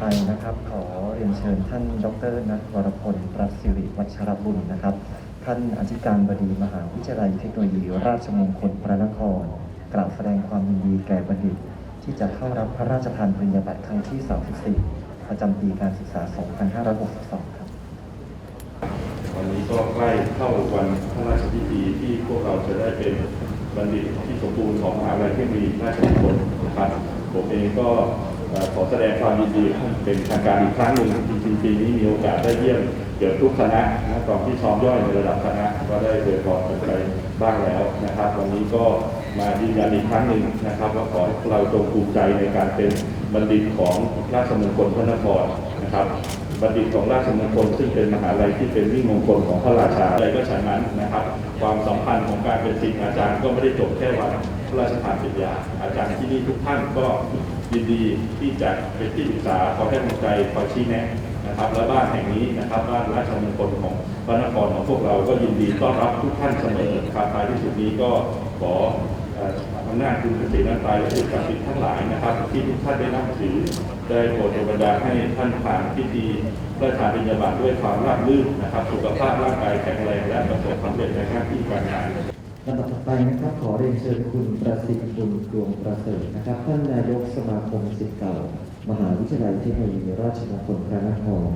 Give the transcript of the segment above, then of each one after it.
ไปนะครับ ขอเรียนเชิญท่านดรนัทวรพลรัตสิริวัชรบุญนะครับ ท่านอธิการบดีมหาวิทยาลัยเทคโนโลยีราชมงคลพระนคร กล่าวแสดงความยินดีแก่บัณฑิต ที่จะเข้ารับพระราชทานปริญญาบัตรครั้งที่ 34 ประจำปีการศึกษา 2562 ครับ วันนี้ก็ใกล้เข้าวันพระราชพิธีที่พวกเราจะได้เป็นบัณฑิตที่สมบูรณ์ของมหาวิทยาลัยเทคโนโลยีราชมงคลนะครับผมเองก็ ขอแสดงความยินดีเป็นทางการอีกครั้งหนึ่งจริงๆปีนี้มีโอกาสได้เยี่ยมเกือบทุกคณะนะกอนที่ซ้อมย่อยในระดับคณะก็ได้เดินพอกันไปบ้างแล้วนะครับ วันนี้ก็มายืนยันอีกครั้งหนึ่งนะครับว่าขอให้เราจงภูมิใจในการเป็นบัณฑิตของราชมงคลพระนครนะครับบัณฑิตของราชมงคลซึ่งเป็นมหาลัยที่เป็นมิ่งมงคลของพระราชาอะไรก็ฉะนั้นนะครับ ความสัมพันธ์ของการเป็นศิษย์อาจารย์ก็ไม่ได้จบแค่วันพระราชทานปริญญาอาจารย์ที่นี่ทุกท่านก็ ยินดีที่จะเป็นที่ปรึกษาคอยให้กำลังใจคอยชี้แนะนะครับ และบ้านแห่งนี้นะครับบ้านราชมงคลของพระนครของพวกเราก็ยินดีต้อนรับทุกท่านเสมอครับท้ายที่สุดนี้ก็ขออำนาจคุณเกษตรนันตายและสิ่งศักดิ์สิทธิ์ทั้งหลายนะครับ ที่ทุกท่านได้นับถือได้โปรดบันดาลให้ท่านผ่านพิธีพระราชปิญญาบัตรด้วยความราบรื่นนะครับ สุขภาพร่างกายแข็งแรงและประสบความสำเร็จในหน้าที่การงาน ลำดับต่อไปนะครับขอเรียนเชิญคุณประสิทธิ์บุญดวงประเสริฐนะครับท่านนายกสมาคมศิษย์เก่า มหาวิทยาลัยเทคโนโลยีราชมงคลพระนคร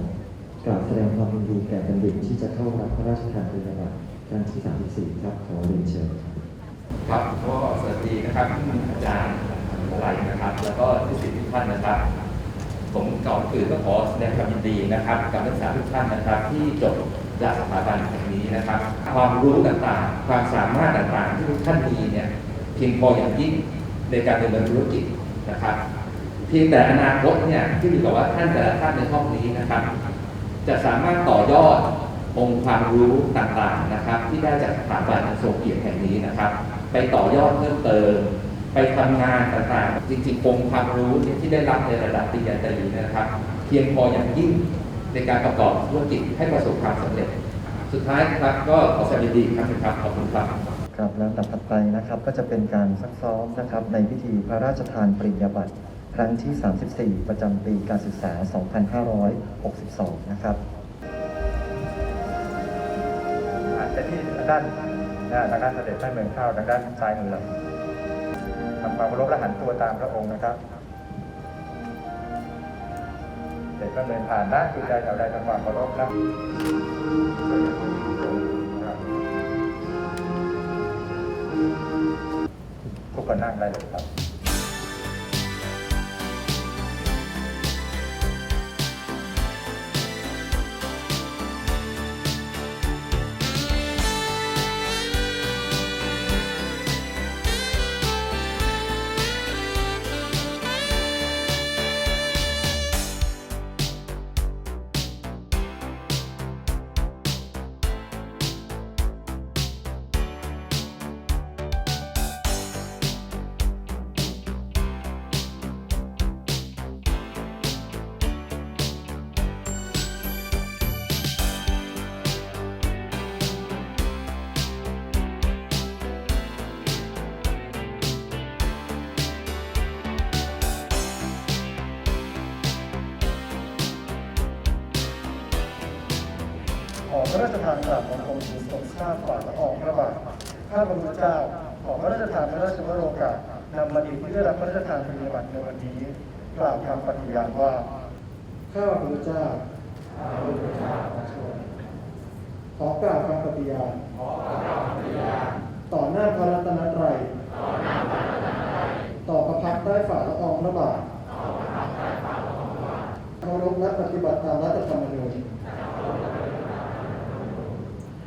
กล่าวแสดงความยินดีแก่บัณฑิตที่จะเข้ารับพระราชทานปริญญาบัตรครั้งที่34ครับขอเรียนเชิญครับก็สวัสดีนะครับท่านอาจารย์อะไรนะครับ แล้วก็ทุกศิษย์ทุกท่านนะครับ ผมก่อนอื่นก็ขอแสดงความยินดีนะครับ กับนักศึกษาทุกท่านนะครับ ที่จบ จากสถาบันแห่งนี้นะครับ ความรู้ต่างๆ ความสามารถต่างๆ ที่ท่านมีเนี่ยเพียงพออย่างยิ่งในการดำเนินธุรกิจนะครับเพียงแต่อนาคตเนี่ยที่อยู่กับว่าท่านแต่ละท่านในห้องนี้นะครับ จะสามารถต่อยอดองค์ความรู้ต่างๆนะครับ ที่ได้จากสถาบันอันทรงเกียรติแห่งนี้นะครับ ไปต่อยอดเพิ่มเติม ไปทำงานต่างๆ จริงๆองค์ความรู้ที่ได้รับในระดับปริญญาตรีนะครับ เพียงพออย่างยิ่ง ในการประกอบธุรกิจให้ประสบความสำเร็จ สุดท้ายนะครับก็ขอแสดงความยินดีอีกครั้งหนึงครับขอบคุณครับครับแล้วลำดับถัดไปนะครับก็จะเป็นการซักซ้อมนะครับในพิธีพระราชทานปริญญาบัตรครั้งที่ 34 ประจำปีการศึกษา 2562 นะครับอาจจะที่ด้านนะทางด้านเสด็จพระเมืองเข้าทางด้านซ้ายมือเราทำความเคารพและหันตัวตามพระองค์นะครับ เสด็จพรเดินผ่านนะจุดใจแถวใดทำความเคารพนะทุกคนนั่งได้เลยครับ อพระราชทานกราบบังคมทูลทรงทราบฝ่าละอองพระบาทข้าพระพุทธเจ้าขอพระราชทานพระราชวโรกาสนำบัณฑิตที่ได้รับพระราชทานปริบัตรในวันนี้กล่าวคำปฏิญาณว่า ข้าพระพุทธเจ้าขอกล่าวคำปฏิญาณต่อหน้าพระรัตนตรัยต่อพระพักตร์ใต้ฝ่าละอองพระบาทเคารพและปฏิบัติตามรัฐธรรมนูญ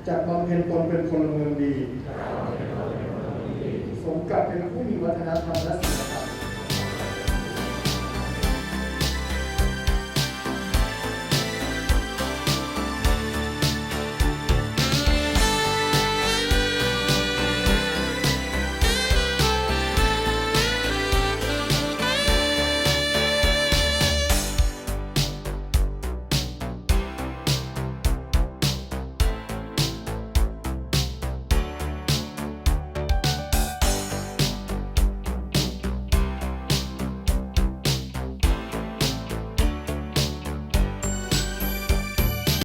จะบำเพ็ญตนเป็นพลเมืองดี สมกับเป็นผู้มีวัฒนธรรมและศีล